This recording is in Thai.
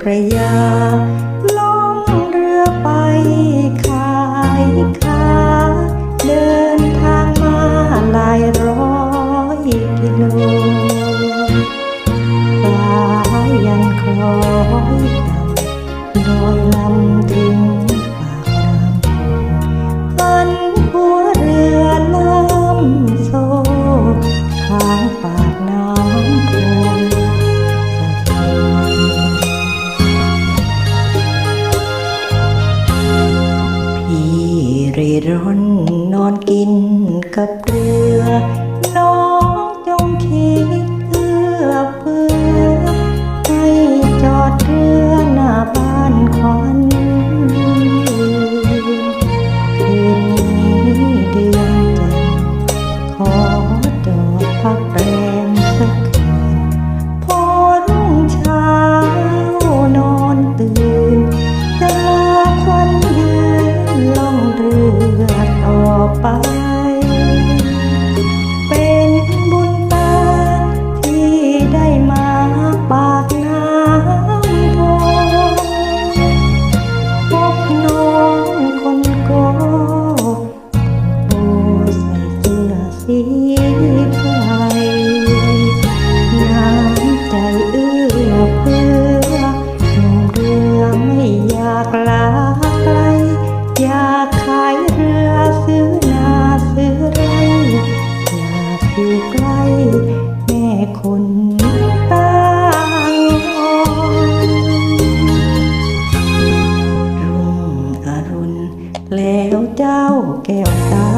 พระยาล่องเรือไปขายข้าเดินทางมาหลายร้อยกิโลฟ้ายังคอย ร่อนนอนกินกับเรือ อยากขายเรือซื้อนาซื้อไรอยากอยู่ใกล้แม่คนตาอ่อนรุ่งอรุณแล้วเจ้าแก้วตา